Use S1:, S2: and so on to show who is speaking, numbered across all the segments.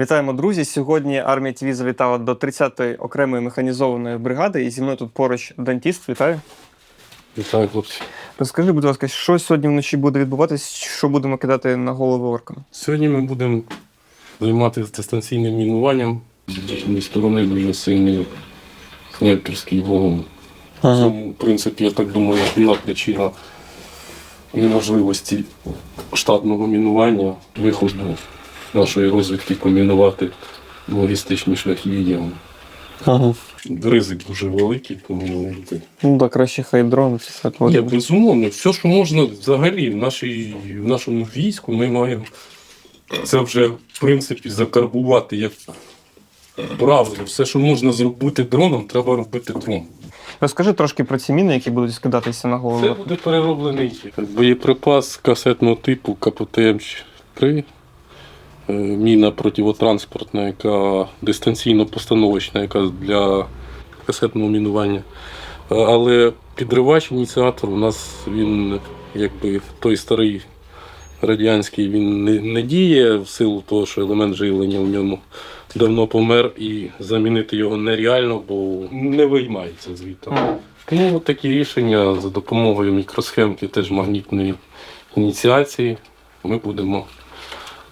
S1: Вітаємо, друзі! Сьогодні армія ТВ завітала до 30-ї окремої механізованої бригади, і зі мною тут поруч дантіст. Вітаю.
S2: Вітаю, хлопці.
S1: Розкажи, будь ласка, що сьогодні вночі буде відбуватись, що будемо кидати на голови оркам?
S2: Сьогодні ми будемо займатися дистанційним мінуванням. З їхньої сторони дуже сильний снайперський вогонь. В цьому, в принципі, я так думаю, одна причина неможливості штатного мінування, виходу нашої розвідки помінувати логістичні шляхи відділу.
S1: Ага.
S2: Ризик дуже великий, тому
S1: Ну так, краще хай дрон.
S2: Ні, безумовно, все, що можна взагалі в, нашій, в нашому війську, ми маємо це вже, в принципі, закарбувати як правило. Все, що можна зробити дроном, треба робити дроном.
S1: Розкажи трошки про ці міни, які будуть скидатися на
S2: голову.
S1: Це
S2: буде перероблений боєприпас касетного типу КПТМ-3. Е, Міна противотранспортна, яка дистанційно-постановочна, яка для касетного мінування. Е, Але підривач, ініціатор у нас він якби той старий радянський він не, не діє в силу того, що елемент живлення в ньому давно помер і замінити його нереально, бо не виймається звідти. Тому от такі рішення за допомогою мікросхемки теж магнітної ініціації ми будемо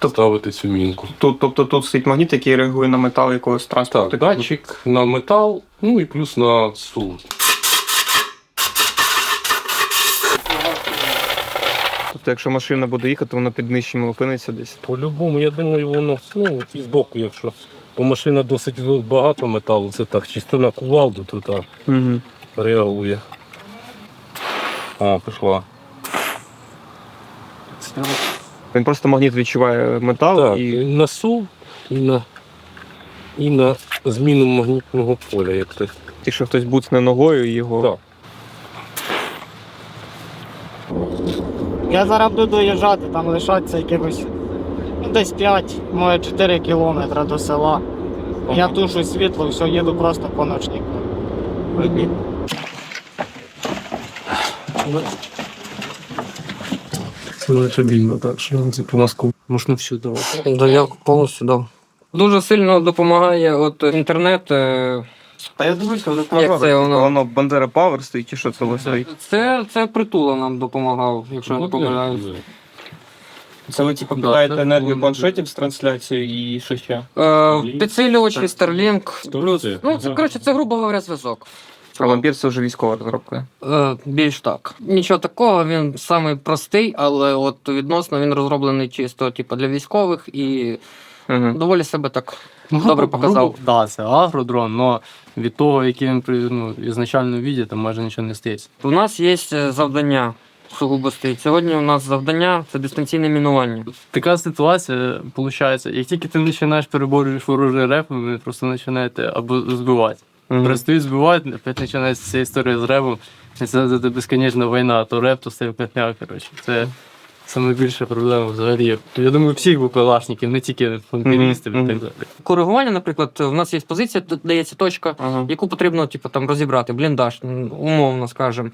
S2: ставити цю мінку.
S1: Тут, тобто тут стоїть магніт, який реагує на метал якогось транспорту.
S2: Так, датчик на метал, ну і плюс на сум.
S1: Тобто, якщо машина буде їхати, вона під нижчим опиниться десь.
S2: По-любому, я думаю, воно ну, і збоку, якщо. Бо машина досить багато металу, це так, чисто на кувалду тут а,
S1: Угу.
S2: реагує. А, пішла.
S1: Він просто магніт відчуває метал
S2: Так,
S1: і
S2: і на сум, і на, і на зміну магнітного поля, як ти.
S1: якщо хтось буцне ногою, його.
S2: Так.
S3: Я зараз буду доїжджати, там лишаться якихось ну, десь 5, може 4 кілометри до села. Я тушу світло, все, їду просто по ночнику.
S2: Це лише вільно, так, що типу, у нас можна всю давати.
S4: Да, я повністю дав. Дуже сильно допомагає от інтернет. е,
S1: Та я дивлюся, воно
S4: Як це воно?
S1: воно Бандера Павер стоїть, чи що це воно стоїть?
S4: Це, це притула нам допомагав, якщо я не помиляюсь.
S1: Це ви типу
S4: Да,
S1: кидаєте енергію планшетів з трансляцією і що ще?
S4: Е, підсилювачі Starlink. Плюс. Ну, це коротше, це грубо говоря, зв'язок.
S1: А вампір це вже військова розробка.
S4: Е, більш так. Нічого такого, він самий простий, але от відносно він розроблений чисто типу, для військових і
S1: Угу.
S4: доволі себе так
S5: Ну,
S4: добре показав.
S5: грубо, Да, це агродрон, але від того, який він при ну, ізначально віді, там майже нічого не стається.
S4: У нас є е, завдання сугубо стоїть. Сьогодні у нас завдання це дистанційне мінування.
S5: Така ситуація виходить, як тільки ти починаєш переборюєш ворожий реп, вони просто починаєте або збивати. Перестають збивають, опять починається ця історія з ребом. І це, це, безконечна війна, то реп, то стрілкотня, коротше. Це найбільша проблема взагалі. Я думаю, всіх БПЛАшників, не тільки вампіристів і так далі.
S4: Коригування, наприклад, в нас є позиція, тут дається точка,
S1: Ага.
S4: яку потрібно типу, там, розібрати, бліндаж, м, умовно скажемо.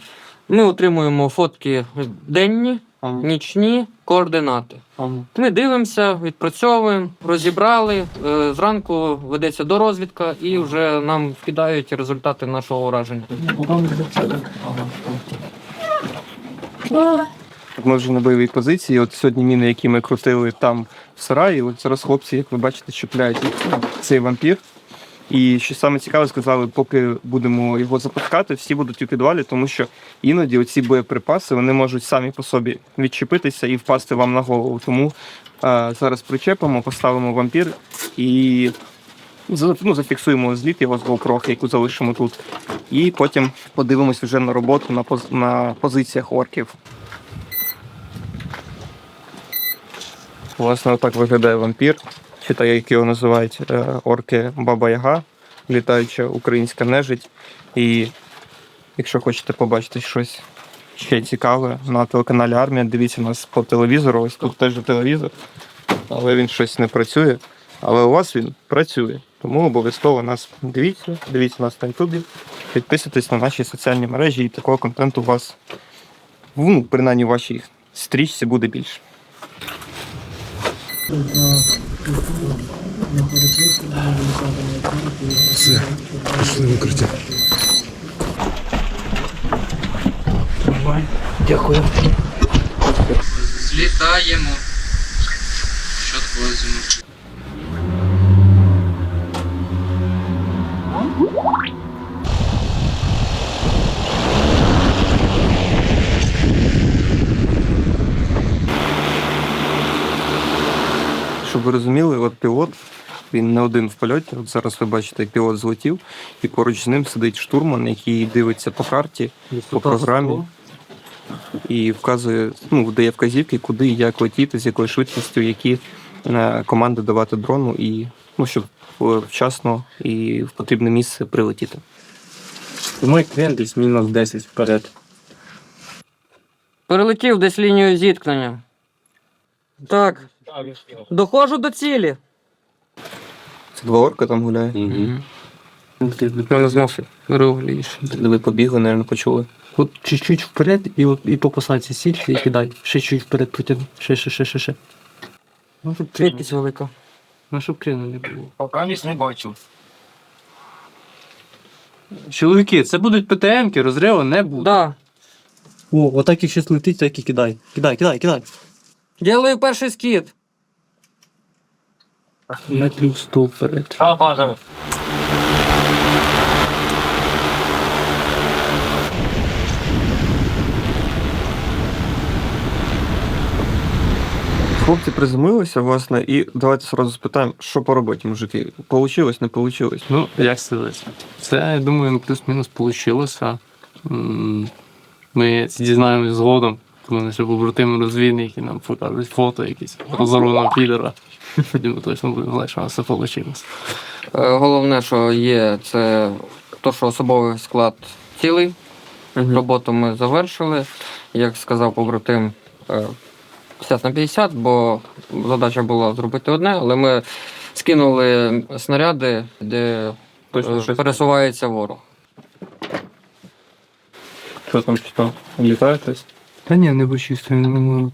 S4: Ми отримуємо фотки денні,
S1: Ага.
S4: нічні координати.
S1: Ага.
S4: Ми дивимося, відпрацьовуємо, розібрали. е, Зранку ведеться дорозвідка і вже нам вкидають результати нашого ураження.
S1: Ми вже на бойовій позиції. От сьогодні міни, які ми крутили там в сараї, от зараз хлопці, як ви бачите, чіпляють цей вампір. І що саме цікаве, сказали, поки будемо його запускати, всі будуть у підвалі, тому що іноді оці боєприпаси вони можуть самі по собі відчепитися і впасти вам на голову. Тому е, зараз причепимо, поставимо вампір і ну, зафіксуємо зліт його з GoPro, яку залишимо тут. І потім подивимось вже на роботу на, поз- на позиціях орків. Власне, отак виглядає вампір, чи так як його називають е, орки Баба Яга, літаюча українська нежить. І якщо хочете побачити щось ще цікаве на телеканалі Армія, дивіться нас по телевізору. Ось тут теж телевізор, але він щось не працює. Але у вас він працює. Тому обов'язково нас дивіться, дивіться нас на Ютубі, підписуйтесь на наші соціальні мережі, і такого контенту у вас, ну, принаймні в вашій стрічці буде більше.
S6: Все, пішли в укриття.
S4: Злітаємо. Що возимо.
S1: Щоб ви розуміли, от пілот, він не один в польоті. От зараз ви бачите, пілот злетів, і поруч з ним сидить штурман, який дивиться по карті, по програмі і вказує, ну, дає вказівки, куди і як летіти, з якою швидкістю, які е, команди давати дрону, і ну, щоб е, вчасно і в потрібне місце прилетіти.
S5: Мой клієнт десь мінус 10 вперед.
S4: Перелетів десь лінію зіткнення. Так. Доходжу до цілі.
S1: Це два орка там гуляє.
S4: Регуліш.
S1: Ви побігли, мабуть, почули.
S7: От чуть-чуть вперед і, от, і по посадці сіль і кидай. Ще чуть вперед потягни. Ще, ще, ще, ще, ще. Ну, щоб крину,
S4: велика.
S7: ну, щоб крину не було.
S3: Поки місь не бачу.
S5: Чоловіки, це будуть ПТМ-ки, розриву не буде.
S4: Да.
S7: О, отак як щось летить, так і кидай. Кидай, кидай, кидай.
S4: Ділаю перший скид.
S7: Метрів сто вперед.
S3: А, бажаю.
S1: Хлопці приземлилися, власне, і давайте одразу спитаємо, що по роботі, мужики. Получилось, не получилось?
S5: Ну, як сказати. Це, я думаю, плюс-мінус вийшло. Ми це дізнаємось згодом, коли наші побратими розвідники які нам покажуть фото якісь розорваного підера. Тоді ми точно будемо знати, що у нас все вийшло.
S4: Е, Головне, що є, це то, що особовий склад цілий. Роботу ми завершили. Як сказав побратим, е, 50 на 50, бо задача була зробити одне, але ми скинули снаряди, де
S1: Точно
S4: е, пересувається ворог.
S1: Що там, що? Літає хтось?
S7: Та ні, не бочисто, не можу.